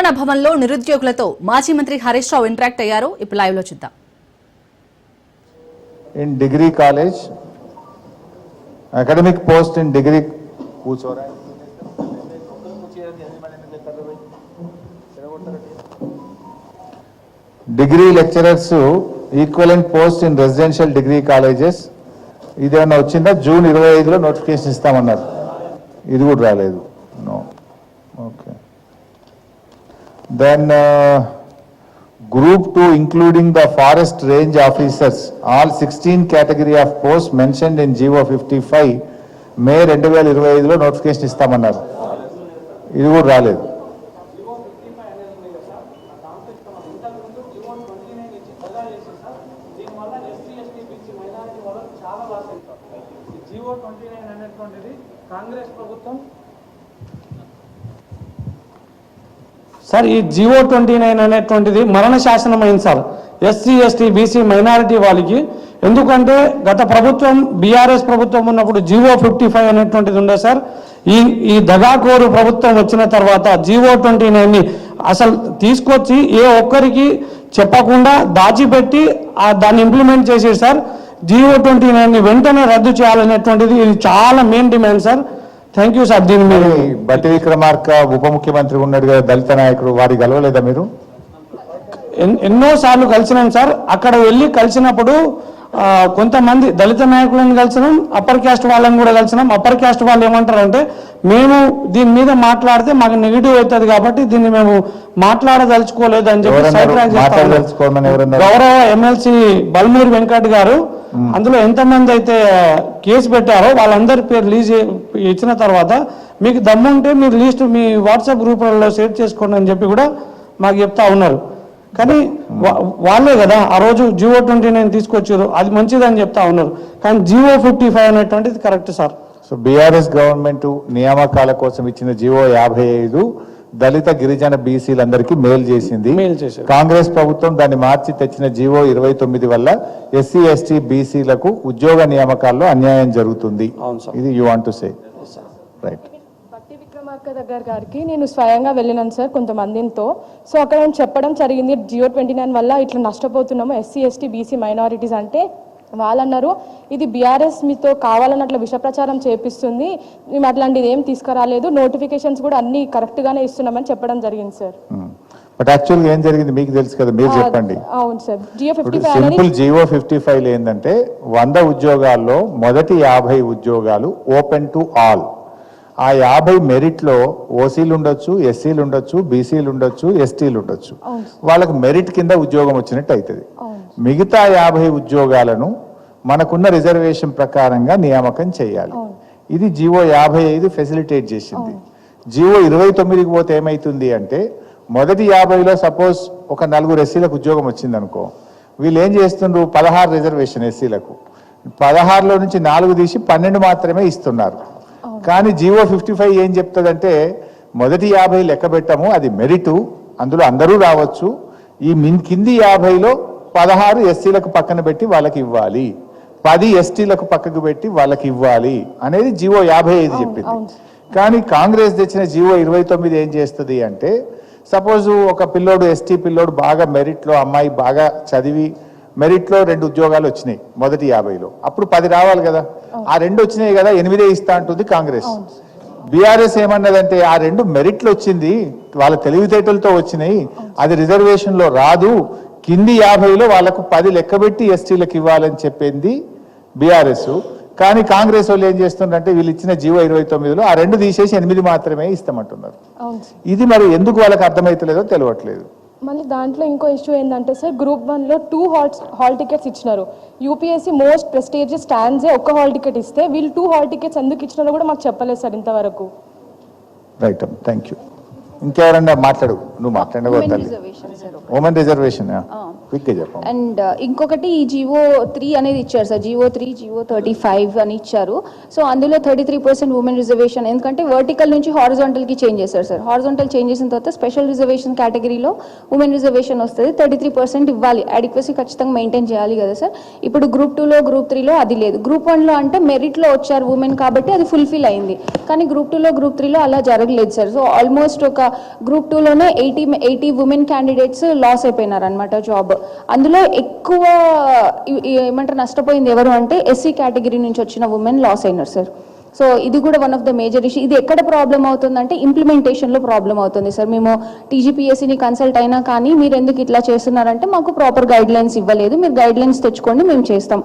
తెలంగాణ భవన్లో నిరుద్యోగులతో మాజీ మంత్రి హరీష్ రావు ఇంటరాక్ట్ అయ్యారు. ఇప్పుడు లైవ్లో చూద్దాం. In degree college academic post in degree కూర్చోరా. Degree lecturers equivalent post in residential degree colleges ఇదేమన్నా వచ్చిందా? జూన్ ఇరవై ఐదులో నోటిఫికేషన్ ఇస్తామన్నారు. ఇది కూడా రాలేదు. No okay then group two including the forest range officers all sixteen category of post mentioned in GO fifty five May రెండు వేల ఇరవై ఐదులో నోటిఫికేషన్ ఇస్తామన్నారు. ఇది కూడా రాలేదు. కాంగ్రెస్ ప్రభుత్వం సార్ ఈ జియో ట్వంటీ నైన్ అనేటువంటిది మరణ శాసనం అయింది sir. SC ST BC minority వాళ్ళకి. ఎందుకంటే గత ప్రభుత్వం బీఆర్ఎస్ ప్రభుత్వం ఉన్నప్పుడు జీవో ఫిఫ్టీ ఫైవ్ అనేటువంటిది ఉండే సార్. ఈ ఈ దగాకోరు ప్రభుత్వం వచ్చిన తర్వాత జీవో ట్వంటీ నైన్ని అసలు తీసుకొచ్చి ఏ ఒక్కరికి చెప్పకుండా దాచిపెట్టి ఆ దాన్ని ఇంప్లిమెంట్ చేసేది సార్. జీవో ట్వంటీ నైన్ని వెంటనే రద్దు చేయాలనేటువంటిది ఇది చాలా main demand sir. Thank you sir దీని మీద బట్టి విక్రమార్క ఉప ముఖ్యమంత్రి ఉన్నాడు కదా దళిత నాయకుడు వారికి కలవలేదా మీరు? ఎన్- ఎన్నో సార్లు కలిసినాం సార్ అక్కడ వెళ్ళి కలిసినప్పుడు కొంతమంది దళిత నాయకులను కలిసినాం అప్పర్ క్యాస్ట్ వాళ్ళని కూడా కలిసినాం. అప్పర్ క్యాస్ట్ వాళ్ళు ఏమంటారంటే మేము దీని మీద మాట్లాడితే మాకు నెగిటివ్ అవుతుంది కాబట్టి దీన్ని మేము మాట్లాడదలుచుకోలేదు అని చెప్పి? గౌరవ ఎమ్మెల్సీ బల్మూరి వెంకట్ గారు అందులో ఎంతమంది అయితే కేసు పెట్టారో వాళ్ళందరి పేరు లీజ్ ఇచ్చిన తర్వాత మీకు దమ్ముంటే మీరు లిస్ట్ మీ వాట్సాప్ గ్రూపులలో షేర్ చేసుకోండి అని చెప్పి కూడా మాకు చెప్తా ఉన్నారు. కానీ వా- వాళ్ళే కదా ఆ రోజు జియో ట్వంటీ నైన్ తీసుకొచ్చారు. అది మంచిదని చెప్తా ఉన్నారు. కానీ జియో ఫిఫ్టీ ఫైవ్ అనేటువంటిది correct sir. So BRS government నియామకాల కోసం ఇచ్చిన జియో యాభై ఐదు దళిత గిరిజన బీసీలందరికీ మేలు చేసింది. కాంగ్రెస్ ప్రభుత్వం దాన్ని మార్చి తెచ్చిన జీవో ఇరవై తొమ్మిది వల్ల ఎస్సీ ఎస్టీ బీసీలకు ఉద్యోగ నియామకాల్లో అన్యాయం జరుగుతుంది. అవును సార్. ఇది you want to say right Vikramarka దగ్గర గారికి నేను స్వయంగా వెళ్ళినాను సార్ కొంతమందితో. సో అక్కడ నేను చెప్పడం జరిగింది జియో ట్వంటీ నైన్ వల్ల ఇట్లా నష్టపోతున్నాము ఎస్సీ ఎస్టీ బీసీ మైనారిటీస్ అంటే వాళ్ళు అన్నారు ఇది బీఆర్ఎస్ మీతో కావాలని అట్లా విష ప్రచారం చేపిస్తుంది. మేము అట్లాంటిది ఏం తీసుకురాలేదు. నోటిఫికేషన్స్ కూడా అన్ని కరెక్ట్గానే ఇస్తున్నామని చెప్పడం జరిగింది సార్. బట్ యాక్చువల్గా ఏం జరిగింది? మీకు తెలుసు కదా మీరు చెప్పండి. అవును sir. GO fifty five simple GO fifty five ఏంటంటే వంద ఉద్యోగాల్లో మొదటి యాభై ఉద్యోగాలు ఓపెన్ టు ఆల్ ఆ యాభై మెరిట్లో ఓసీలు ఉండొచ్చు ఎస్సీలు ఉండొచ్చు బీసీలు ఉండొచ్చు ఎస్టీలు ఉండొచ్చు. వాళ్ళకి మెరిట్ కింద ఉద్యోగం వచ్చినట్టు అవుతుంది. మిగతా యాభై ఉద్యోగాలను మనకున్న రిజర్వేషన్ ప్రకారంగా నియామకం చేయాలి. ఇది జీవో యాభై ఐదు ఫెసిలిటేట్ చేసింది. జీవో ఇరవై తొమ్మిదికి పోతే ఏమైతుంది అంటే మొదటి యాభైలో సపోజ్ ఒక నలుగురు ఎస్సీలకు ఉద్యోగం వచ్చింది అనుకో వీళ్ళు ఏం చేస్తుండ్రు? పదహారు రిజర్వేషన్ ఎస్సీలకు. పదహారులో నుంచి నాలుగు తీసి పన్నెండు మాత్రమే ఇస్తున్నారు. కానీ జీవో ఫిఫ్టీ ఫైవ్ ఏం చెప్తుందంటే మొదటి యాభై లెక్క పెట్టము అది మెరిట్ అందులో అందరూ రావచ్చు. ఈ మిన్ కింది యాభైలో పదహారు ఎస్సీలకు పక్కన పెట్టి వాళ్ళకి ఇవ్వాలి. పది ఎస్టీలకు పక్కకు పెట్టి వాళ్ళకి ఇవ్వాలి అనేది జీవో యాభై ఐదు చెప్పింది. కానీ కాంగ్రెస్ తెచ్చిన జీవో ఇరవై తొమ్మిది ఏం చేస్తుంది అంటే సపోజ్ ఒక పిల్లోడు ఎస్టీ పిల్లోడు బాగా మెరిట్లో అమ్మాయి బాగా చదివి మెరిట్లో రెండు ఉద్యోగాలు వచ్చినాయి మొదటి యాభైలో. అప్పుడు పది రావాలి కదా. ఆ రెండు వచ్చినాయి కదా ఎనిమిదే ఇస్తా అంటుంది కాంగ్రెస్. బీఆర్ఎస్ ఏమన్నదంటే ఆ రెండు మెరిట్లు వచ్చింది వాళ్ళ తెలివితేటలతో వచ్చినాయి అది రిజర్వేషన్లో రాదు కింది యాభైలో వాళ్ళకు పది లెక్కబెట్టి ఎస్టీలకు ఇవ్వాలని చెప్పింది బీఆర్ఎస్. కానీ కాంగ్రెస్ వాళ్ళు ఏం చేస్తున్నారంటే వీళ్ళు ఇచ్చిన జీవో ఇరవై తొమ్మిదిలో ఆ రెండు తీసేసి ఎనిమిది మాత్రమే ఇస్తామంటున్నారు. ఇది మరి ఎందుకు వాళ్ళకి అర్థమైతలేదో తెలియట్లేదు మళ్ళీ దాంట్లో ఇంకో ఇష్యూ ఏంటంటే సార్ గ్రూప్ వన్లో టూ హాల్ హాల్ టికెట్స్ ఇచ్చినారు. యూపీఎస్సీ మోస్ట్ ప్రెస్టీజియస్ స్టాండ్సే ఒక్క హాల్ టికెట్ ఇస్తే వీళ్ళు టూ హాల్ టికెట్స్ ఎందుకు ఇచ్చినారో కూడా మాకు చెప్పలేదు సార్ ఇంతవరకు. రైట్ థ్యాంక్ యూ ఇంకెవరన్నా మాట్లాడు. నువ్వు మాట్లాడగో తల్లి. ఉమెన్ రిజర్వేషన్ క్విక్గా చెప్పండి అండ్ uh, ఇంకొకటి ఈ జివో త్రీ అనేది ఇచ్చారు sir. GO three GO thirty five అని ఇచ్చారు. సో అందులో thirty three percent women reservation ఎందుకంటే వర్టికల్ నుంచి హారిజాంటల్కి చేంజ్ చేశారు సార్. హారిజాంటల్ చేంజ్ చేసిన తర్వాత స్పెషల్ రిజర్వేషన్ కేటగిరీలో ఉమెన్ రిజర్వేషన్ వస్తుంది. థర్టీ త్రీ పర్సెంట్ ఇవ్వాలి. అడిక్వసీ ఖచ్చితంగా మెయింటైన్ చేయాలి కదా సార్. ఇప్పుడు గ్రూప్ టూలో గ్రూప్ త్రీలో అది లేదు. గ్రూప్ వన్లో అంటే మెరిట్లో వచ్చారు ఉమెన్ కాబట్టి అది ఫుల్ఫిల్ అయింది. కానీ గ్రూప్ టూలో గ్రూప్ త్రీలో అలా జరగలేదు సార్. సో ఆల్మోస్ట్ ఒక group టూలోనే eighty eighty women candidates loss అయిపోయినారు అనమాట జాబ్ అందులో ఎక్కువ ఏమంటారు నష్టపోయింది ఎవరు అంటే ఎస్సీ కేటగిరీ నుంచి వచ్చిన ఉమెన్ లాస్ అయినారు సార్ సో ఇది కూడా one of the major issue ఇది ఎక్కడ ప్రాబ్లం అవుతుందంటే ఇంప్లిమెంటేషన్లో ప్రాబ్లం అవుతుంది సార్ మేము టీజీపీఎస్సీని కన్సల్ట్ అయినా కానీ మీరు ఎందుకు ఇట్లా చేస్తున్నారంటే మాకు ప్రాపర్ గైడ్ లైన్స్ ఇవ్వలేదు. మీరు గైడ్ లైన్స్ తెచ్చుకోండి మేము చేస్తాం.